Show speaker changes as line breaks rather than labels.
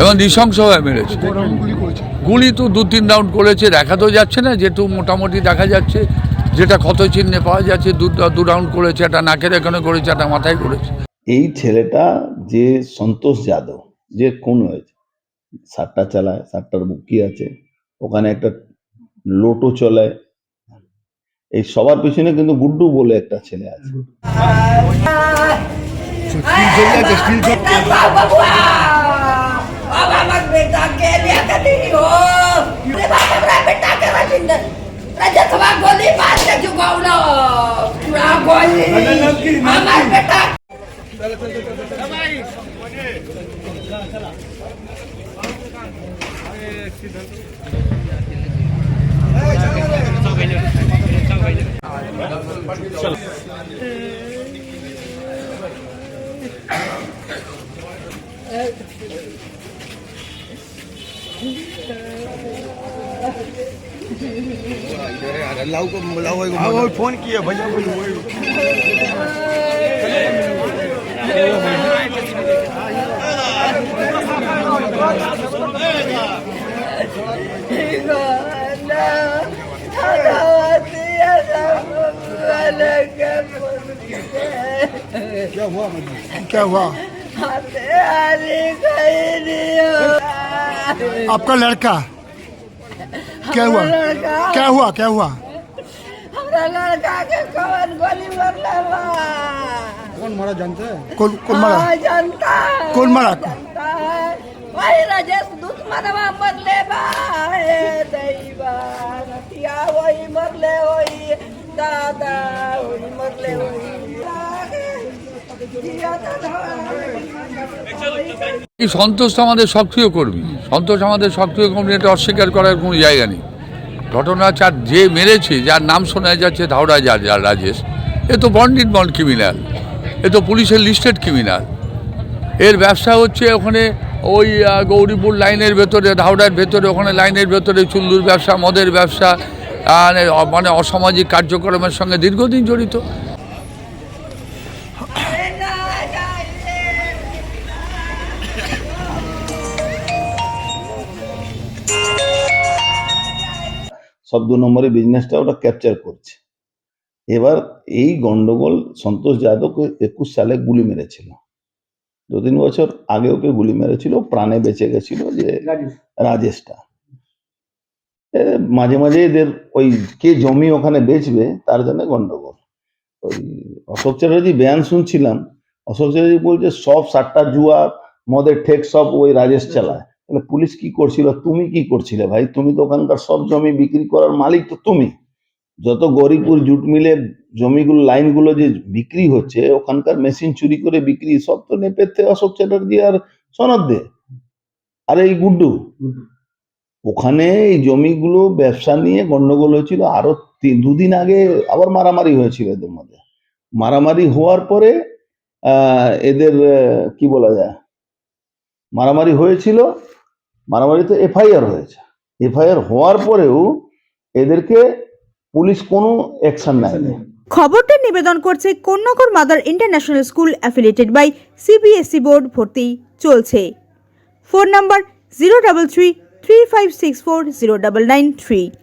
এবং নৃশংসভাবে মেরেছে। গুলি তো দু তিন রাউন্ড করেছে, দেখা তো যাচ্ছে না যেটু মোটামুটি দেখা যাচ্ছে, যেটা ক্ষত চিহ্নে পাওয়া যাচ্ছে, দু রাউন্ড করেছে, একটা নাকের এখানে করেছে, একটা মাথায় করেছে।
এই ছেলেটা যে সন্তোষ যাদব, যে খুন হয়েছে, সাতটা চালায়, সাতটার বুকি আছে, ওখানে একটা লোটো চলায় এই সবার পিছনে কিন্তু গুড্ডু বলে একটা ছেলে আছে
बेटा लाऊ को लाओ को
फ़ोन किया भैया बोलो। क्या हुआ क्या हुआ? आपका लड़का? क्या हुआ? क्या हुआ? क्या हुआ?
हमरा लड़का के कवन गोली मारला
कौन मारा जानते हैं? कौन कौन मारा?
हाँ, जनता है,
कौन मारा?
वही राजेश मरले हे दैवा नतिया वही मरले वही दादा वही मरले वही।
এই সন্তোষ আমাদের সক্রিয় কর্মী। সন্তোষ আমাদের সক্রিয় কর্মী, এটা অস্বীকার করার কোনো জায়গা নেই। ঘটনা চার যে মেরেছে, যার নাম শোনা যাচ্ছে ধাওড়া যার যার রাজেশ, এ তো বন্ডিড বন্ড ক্রিমিনাল এ তো পুলিশের লিস্টেড ক্রিমিনাল এর ব্যবসা হচ্ছে ওখানে ওই গৌরীপুর লাইনের ভেতরে, ধাওড়ার ভেতরে, ওখানে লাইনের ভেতরে চুল্লুর ব্যবসা, মদের ব্যবসা আর মানে অসামাজিক কার্যক্রমের সঙ্গে দীর্ঘদিন জড়িত।
সব দু নম্বরের বিজনেসটা ওটা ক্যাপচার করছে। এবার এই গন্ডগোল সন্তোষ যাদবকে একুশ সালে গুলি মেরেছিল। দু তিন বছর আগে ওকে গুলি মেরেছিল প্রাণে বেঁচে গেছিল যে রাজেশটা। মাঝে মাঝে এদের ওই কে জমি ওখানে বেচবে তার জন্য গন্ডগোল। ওই অশোক চ্যাটার্জি বয়ান শুনছিলাম। অশোক চ্যাটার্জি বলছে সব সাতটা জুয়া মদের ঠেক সব ওই রাজেশ চালায়। তাহলে পুলিশ কি করছিল? তুমি কি করছিলে ভাই? তুমি তো ওখানকার সব জমি বিক্রি করার মালিক তো তুমি। যত গরিপুর জুট মিলে জমিগুলো, লাইনগুলো যে বিক্রি হচ্ছে, ওখানকার মেশিন চুরি করে বিক্রি, সব তো নেপেতে অশোক চ্যাটার্জি আর সনদ দে। আর এই গুড্ডু? ওখানে এই জমিগুলো ব্যবসা নিয়ে গন্ডগোল হয়েছিল। আরও দুদিন আগে আবার মারামারি হয়েছিল এদের মধ্যে। মারামারি হওয়ার পরে এদের কি বলা যায়? মারামারি হয়েছিল। মারামারিতে এফআইআর হয়েছে। এফআইআর হওয়ার পরেও এদেরকে পুলিশ কোনো অ্যাকশন নেয়নি।
খবরটা নিবেদন করছে কন্যাকর mother international school affiliated by CBSE board ভর্তি চলছে। Phone number zero double three three five six four zero double nine three.